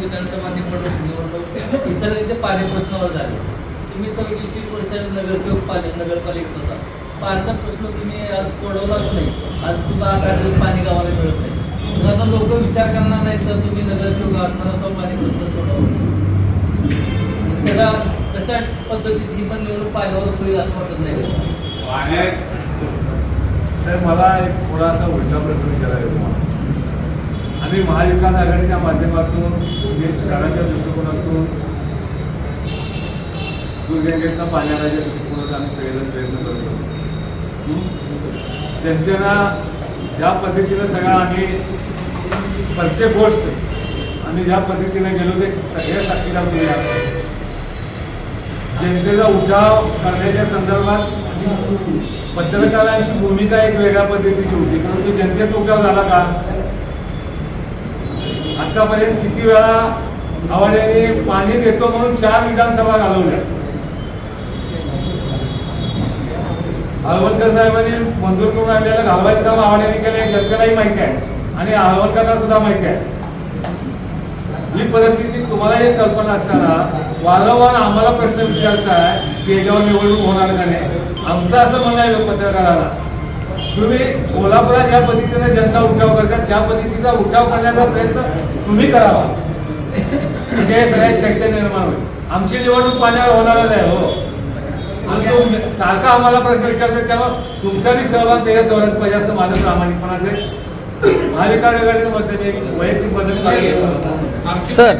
विधानसभा निवडणूक निवडणूक इतर इथे पाणी प्रश्नावर झाले. तुम्ही तर वीस तीस वर्ष नगरसेवक पाणी नगरपालिकेत होता. पाण्याचा प्रश्न तुम्ही आज सोडवलाच नाही. आज सुद्धा आठ आठ दिवस पाणी गावाला मिळत नाही. मग आता लोक विचार करणार नाहीत तर तुम्ही नगरसेवक असताना तो पाणी प्रश्न सोडवला. त्याला कशा पद्धतीची पण निवडणूक पाण्यावर होईल असं वाटत नाही. सर मला एक थोडासा उलटा प्रश्न विचारायचा तुम्हाला. आम्ही महाविकास आघाडीच्या माध्यमातून एक शहराच्या दृष्टिकोनातून दुर्गंगेतनं पाण्याच्या दृष्टिकोनात दृष्टिकोनातून आम्ही सगळेजण प्रयत्न करतो जनतेला ज्या पद्धतीनं सगळं आम्ही प्रत्येक गोष्ट आम्ही ज्या पद्धतीने गेलो ते सगळ्या साथीला जनतेचा उठाव करण्याच्या संदर्भात पत्रकारांची भूमिका एक वेगळ्या पद्धतीची होती. परंतु जनतेत उठाव झाला का? आतापर्यंत किती वेळा आवाड्याने पाणी देतो म्हणून चार विधानसभा घालवल्या? हळवणकर साहेबांनी मंजूर करून आणलेलं घालवायचं काम आवाड्याने केलं जनतेलाही माहिती आहे. आणि हळवणकरांना सुद्धा माहिती आहे. ही परिस्थिती तुम्हाला एक कल्पना असताना वारंवार आम्हाला प्रश्न विचारताय की याच्यावर निवडणूक होणार का नाही? आमचं असं म्हणणं आहे पत्रकाराला तुम्ही कोल्हापुरात ज्या पद्धतीने जनता उठाव करतात त्या पद्धतीचा उठाव करण्याचा प्रयत्न तुम्ही करावा. म्हणजे हे सगळ्यात चैतन्य निर्माण होईल. आमची निवडणूक पाण्यावर होणारच आहे हो. आणि तो सारखा आम्हाला प्रश्न विचारतात त्यामुळे तुमचा बी सहभाग त्याच्या जोरात पाहिजे असं माझं प्रामाणिकपणाचं आहे. महाविकास आघाडीचं मत आहे, मी वैयक्तिक बदल सर.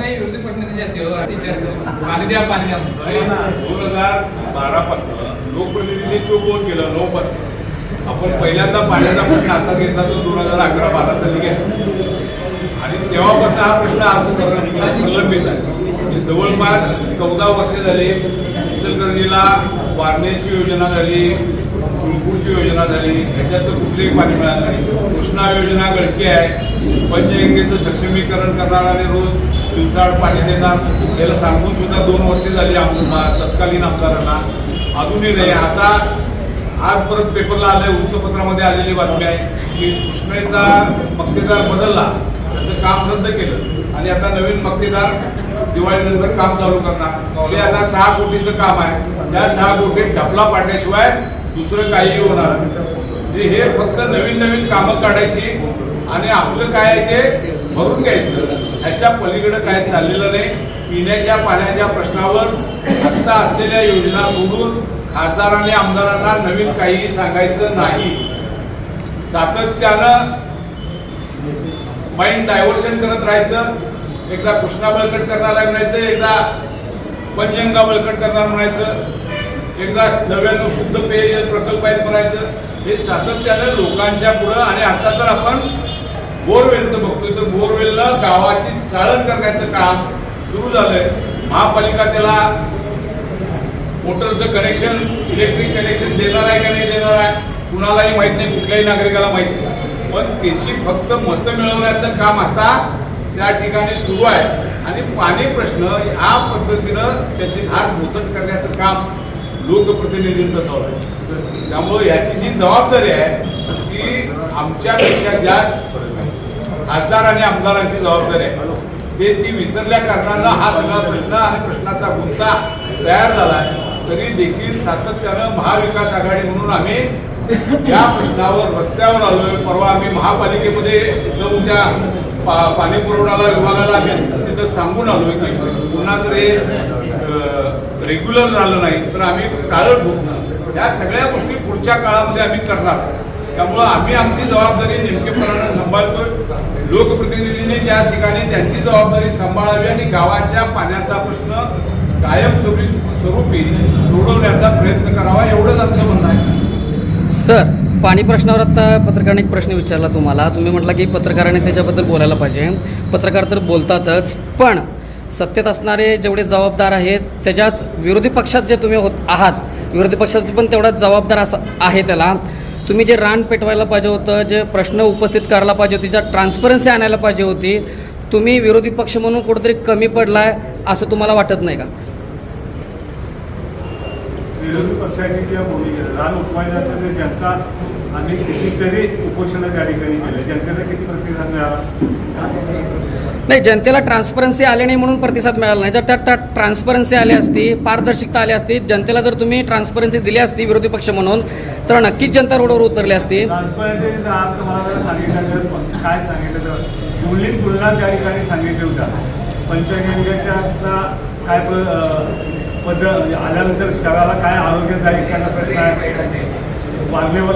पाणी द्या पाणी द्या दोन हजार बारा पासून लोकप्रतिनिधित्व कोण केलं नऊ पासून. आपण पहिल्यांदा पाण्याचा प्रश्न आता घ्यायचा तो दोन हजार अकरा बारा साली घेतला आणि तेव्हापासून हा प्रश्न अजून प्रलंबित आहे. म्हणजे जवळपास चौदा वर्ष झाली इचलकरंजीला वारण्याची योजना झाली सुरपूरची योजना झाली ह्याच्यात तर कुठलेही पाणी मिळालं नाही. कृष्णा योजना गळकी आहे. पंचगंगेचं सक्षमीकरण करणार आणि रोज दिवसाआड पाणी देणार. याला सांगून सुद्धा दोन वर्ष झाली आमदार तत्कालीन आमदारांना. अजूनही नाही. आता आज परत पेपरला आलंय. वृत्तपत्रामध्ये आलेली बातमी आहे की कृष्णेचा मक्तेदार बदलला. त्याचं काम रद्द केलं. आणि आता नवीन मक्तेदार दिवाळीनंतर काम चालू करणार. हे आता सहा कोटीचं काम आहे. त्या सहा कोटीत ढपला पाडण्याशिवाय दुसरं काहीही होणार नाही. म्हणजे हे फक्त नवीन नवीन कामं काढायची आणि आपलं काय आहे ते भरून घ्यायचं. ह्याच्या पलीकडे काय चाललेलं नाही. पिण्याच्या पाण्याच्या प्रश्नावर आत्ता असलेल्या योजना सोडून खासदार आणि आमदारांना नवीन काही सांगायचं नाही. सातत्यानं माइंड डायव्हर्शन करत राहायचं. एकदा कृष्णा बळकट करणार आहे म्हणायचं एकदा पंजंगा बळकट करणार म्हणायचं एकदा नव्याण्णव शुद्ध पेयजल प्रकल्प आहेत म्हणायचं. हे सातत्यानं लोकांच्या पुढं आणि आता तर आपण बोरवेलचं बघतोय. तर बोरवेलला गावाची चाळण करण्याचं काम सुरू झालंय. महापालिका त्याला मोटरचं कनेक्शन इलेक्ट्रिक कनेक्शन देणार आहे का नाही देणार आहे कुणालाही माहीत नाही कुठल्याही नागरिकाला माहीत नाही. पण त्याची फक्त मतं मिळवण्याचं काम आता त्या ठिकाणी सुरू आहे. आणि पाणी प्रश्न या पद्धतीनं त्याची धार मोतट करण्याचं काम लोकप्रतिनिधींचं चालू आहे. त्यामुळे याची जी जबाबदारी आहे ती आमच्यापेक्षा जास्त खासदार आणि आमदारांची जबाबदारी आहे. ते ती विसरल्या कारणानं हा सगळा प्रश्न आणि प्रश्नाचा गुंता तयार झालाय तरी देखील सातत्यानं महाविकास आघाडी म्हणून आम्ही या प्रश्नावर रस्त्यावर आलोय. परवा आम्ही महापालिकेमध्ये जाऊन त्या पा- पाणी पुरवठाला विभागाला आम्ही तिथं सांगून आलोय की पुन्हा जर हे रेग्युलर झालं नाही तर आम्ही टाळत ठोकणार या सगळ्या गोष्टी पुढच्या काळामध्ये आम्ही करणार. त्यामुळं आम्ही आमची जबाबदारी नेमकेपणानं सांभाळतोय. लोकप्रतिनिधींनी ज्या ठिकाणी त्यांची जबाबदारी सांभाळावी आणि गावाच्या पाण्याचा प्रश्न कायमस्वरूपी स्वरूपी सोडवण्याचा प्रयत्न करावा एवढंच आमचं म्हणणं आहे. सर पाणी प्रश्नावर आता पत्रकाराने एक प्रश्न विचारला तुम्हाला. तुम्ही म्हटला की पत्रकाराने त्याच्याबद्दल बोलायला पाहिजे. पत्रकार तर बोलतातच पण सत्तेत असणारे जेवढे जबाबदार आहेत त्याच्याच विरोधी पक्षात जे तुम्ही होत आहात विरोधी पक्षात पण तेवढाच जबाबदार असा आहे त्याला. तुम्ही जे रान पेटवायला पाहिजे होतं जे प्रश्न उपस्थित करायला पाहिजे होती ज्या ट्रान्सपरन्सी आणायला पाहिजे होती तुम्ही विरोधी पक्ष म्हणून कुठेतरी कमी पडलाय असं तुम्हाला वाटत नाही का? विरोधी पक्षाची किंवा भूमिका रान असेल तर जनता आम्ही कितीतरी उपोषणं त्या ठिकाणी केले. जनतेचा किती प्रतिसाद मिळाला? नाही जनतेला ट्रान्सपरन्सी आले नाही म्हणून प्रतिसाद मिळाला नाही. जर त्यात ट्रान्सपरन्सी आली असती पारदर्शकता आली असती जनतेला जर तुम्ही ट्रान्सपरन्सी दिली असती विरोधी पक्ष म्हणून तर नक्कीच जनता रोडवर उतरली असती. काय सांगितलं तर मुली तुलना त्या ठिकाणी सांगितली होत्या पंचगंगेच्या काय पद आल्यानंतर शहराला काय आरोग्यदायी त्यांना प्रश्न आहे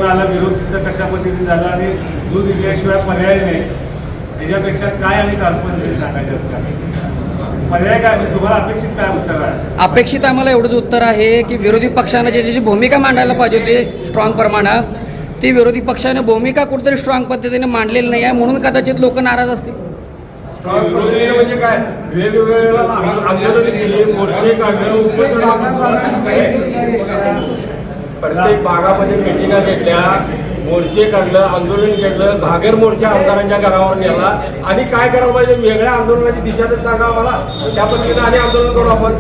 आला विरोध तिथं कशा पद्धतीने झाला आणि दूध दिल्याशिवाय पर्याय नाही. याच्यापेक्षा काय आणि ट्रान्सपरन्सी सांगायचे असतात पर्याय काय? म्हणजे तुम्हाला अपेक्षित काय उत्तर आहे? अपेक्षित आम्हाला एवढंच उत्तर आहे की विरोधी पक्षानं जे जी भूमिका मांडायला पाहिजे होती स्ट्रॉंग प्रमाणात ती विरोधी पक्षाने भूमिका कुठेतरी स्ट्रॉंग पद्धतीने मांडलेली नाही आहे म्हणून कदाचित लोक नाराज असतील. विरोधी म्हणजे काय वेगवेगळ्या आंदोलन केली मोर्चे काढले प्रत्येक भागामध्ये मिटिंगा घेतल्या मोर्चे काढलं आंदोलन केलं घागर मोर्चा आमदारांच्या घरावर नेला आणि काय करायला पाहिजे वेगळ्या आंदोलनाची दिशा तर सांगा आम्हाला त्या पद्धतीने आणि आंदोलन करू आपण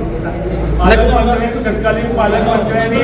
तत्कालीन पालकमंत्र्यांनी